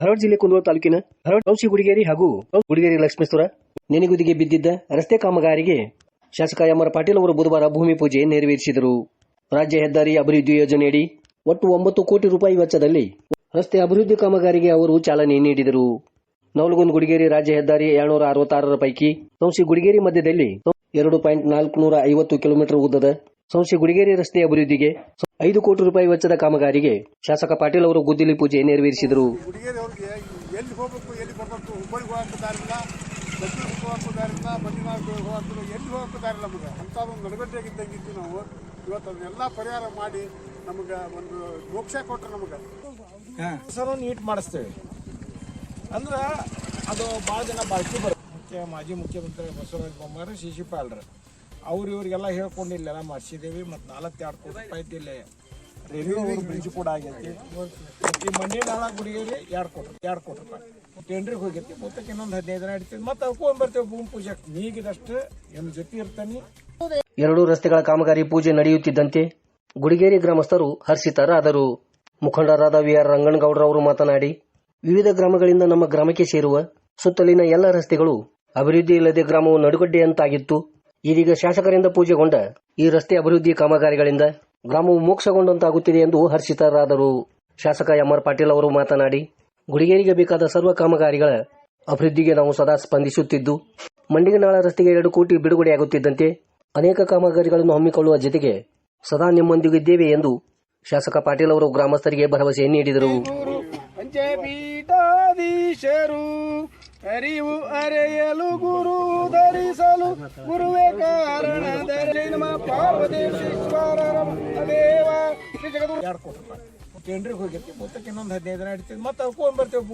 ಧಾರವಾಡ ಜಿಲ್ಲೆ ಕುಂದಗೋಳ ತಾಲೂಕಿನ ಔಸಿ ಗುಡಿಗೇರಿ ಹಾಗೂ ಗುಡಿಗೇರಿ ಲಕ್ಷ್ಮೇಶ್ವರ ನೆನೆಗುದಿಗೆ ಬಿದ್ದಿದ್ದ ರಸ್ತೆ ಕಾಮಗಾರಿಗೆ ಶಾಸಕ ಎಂ ಆರ್ ಪಾಟೀಲ್ ಅವರು ಬುಧವಾರ ಭೂಮಿ ಪೂಜೆ ನೆರವೇರಿಸಿದರು. ರಾಜ್ಯ ಹೆದ್ದಾರಿ ಅಭಿವೃದ್ಧಿ ಯೋಜನೆಯಡಿ ಒಟ್ಟು ಒಂಬತ್ತು ಕೋಟಿ ರೂಪಾಯಿ ವೆಚ್ಚದಲ್ಲಿ ರಸ್ತೆ ಅಭಿವೃದ್ಧಿ ಕಾಮಗಾರಿಗೆ ಅವರು ಚಾಲನೆ ನೀಡಿದರು. ನವಲಗುಂದ್ ಗುಡಿಗೇರಿ ರಾಜ್ಯ ಹೆದ್ದಾರಿ ಏಳ್ನೂರ ಅರವತ್ತಾರರ ಪೈಕಿ ಸಂಶಿ ಗುಡಿಗೇರಿ ಮಧ್ಯದಲ್ಲಿ ಎರಡು ಪಾಯಿಂಟ್ ನಾಲ್ಕುನೂರ ಐವತ್ತು ಕಿಲೋಮೀಟರ್ ಉದ್ದದ ಸಂಶಿ ಗುಡಿಗೇರಿ ರಸ್ತೆ ಅಭಿವೃದ್ಧಿಗೆ ಐದು ಕೋಟಿ ರೂಪಾಯಿ ವೆಚ್ಚದ ಕಾಮಗಾರಿಗೆ ಶಾಸಕ ಪಾಟೀಲ್ ಅವರು ಗುದ್ದಿಲಿ ಪೂಜೆ ನೆರವೇರಿಸಿದರು. ಪರಿಹಾರ ಮಾಡಿ ನಮಗೆ ಒಂದು ಮೋಕ್ಷ ಕೊಟ್ಟರು ನಮಗೆ. ಸರ್ ನೀಟ್ ಮಾಡಿಸ್ತೇವೆ. ಅಂದ್ರೆ ಅದು ಭಾಳ ಜನ ಬಾಳ್ಕಿ ಬರುತ್ತೆ. ಮುಖ್ಯ ಮಾಜಿ ಮುಖ್ಯಮಂತ್ರಿ ಬಸವರಾಜ ಬೊಮ್ಮಾಯಿ ಸಿ ಸಿ ಪಾಲ್ರು. ಅವ್ರು ಇವ್ರಿಗೆಲ್ಲ ಹೇಳ್ಕೊಂಡು ಇಲ್ಲೆಲ್ಲ ಮಾಡಿಸಿದ್ದೇವೆ ಮತ್ತು ನಾಲ್ವತ್ತೆರಡು ಕೋಟಿ ರೂಪಾಯಿ ಇಲ್ಲಿ. ರೈಲ್ವೆ ಬ್ರಿಡ್ಜ್ ಕೂಡ ಆಗೈತಿ. ಪ್ರತಿ ಈ ಮಂಡಿ ನಾಳ ಗುಡಿಗೇರಿ ಎರಡು ಕೋಟಿ ಎರಡು ಕೋಟಿ ರೂಪಾಯಿ. ಟೆಂಡ್ರಿಗೆ ಹೋಗೈತಿ ಮೊತ್ತಕ್ಕೆ ಇನ್ನೊಂದು ಹದಿನೈದು ದಿನ ಇಡ್ತೀವಿ ಮತ್ತೆ ಅದಕ್ಕೆ ಬರ್ತೇವೆ ಭೂಮಿ ಪೂಜೆಗೆ ನೀಗಿದಷ್ಟು ನಿಮ್ಮ ಜೊತೆ ಇರ್ತಾನೆ. ಎರಡೂ ರಸ್ತೆಗಳ ಕಾಮಗಾರಿ ಪೂಜೆ ನಡೆಯುತ್ತಿದ್ದಂತೆ ಗುಡಿಗೇರಿ ಗ್ರಾಮಸ್ಥರು ಹರ್ಷಿತರಾದರು. ಮುಖಂಡರಾದ ವಿ ಆರ್ ರಂಗನಗೌಡರವರು ಮಾತನಾಡಿ ವಿವಿಧ ಗ್ರಾಮಗಳಿಂದ ನಮ್ಮ ಗ್ರಾಮಕ್ಕೆ ಸೇರುವ ಸುತ್ತಲಿನ ಎಲ್ಲ ರಸ್ತೆಗಳು ಅಭಿವೃದ್ಧಿ ಇಲ್ಲದೆ ಗ್ರಾಮವು ನಡುಗಡ್ಡೆಯಂತಾಗಿತ್ತು. ಇದೀಗ ಶಾಸಕರಿಂದ ಪೂಜೆಗೊಂಡ ಈ ರಸ್ತೆ ಅಭಿವೃದ್ಧಿ ಕಾಮಗಾರಿಗಳಿಂದ ಗ್ರಾಮವು ಮೋಕ್ಷಗೊಂಡಂತಾಗುತ್ತಿದೆ ಎಂದು ಹರ್ಷಿತರಾದರು. ಶಾಸಕ ಎಂ ಆರ್ ಪಾಟೀಲ್ ಅವರು ಮಾತನಾಡಿ, ಗುಡಿಗೇರಿಗೆ ಬೇಕಾದ ಸರ್ವ ಕಾಮಗಾರಿಗಳ ಅಭಿವೃದ್ಧಿಗೆ ನಾವು ಸದಾ ಸ್ಪಂದಿಸುತ್ತಿದ್ದು, ಮಂಡಿಗನಾಳ ರಸ್ತೆಗೆ ಎರಡು ಕೋಟಿ ಬಿಡುಗಡೆಯಾಗುತ್ತಿದ್ದಂತೆ ಅನೇಕ ಕಾಮಗಾರಿಗಳನ್ನು ಹಮ್ಮಿಕೊಳ್ಳುವ ಜೊತೆಗೆ ಸದಾ ನಿಮ್ಮೊಂದಿಗಿದ್ದೇವೆ ಎಂದು ಶಾಸಕ ಪಾಟೀಲ್ ಅವರು ಗ್ರಾಮಸ್ಥರಿಗೆ ಭರವಸೆ ನೀಡಿದರು. ಅರಿವು ಅರೆಯಲು ಗುರು. ಗುರುವೇ ಕಾರಣ ನಮ್ಮ ಪಾರ್ವತೇಶ್ವರ ಎರಡು ಕೋಟಿ ರೂಪಾಯಿ. ಟೆಂಡ್ರಿಗೆ ಹೋಗಿರ್ತೀವಿ. ಮೊತ್ತಕ್ಕೆ ಇನ್ನೊಂದು ಹದಿನೈದು ದಿನ ಇಡ್ತೀವಿ ಮತ್ತೆ ಅವ್ಕೊಂಡು ಬರ್ತೇವೆ.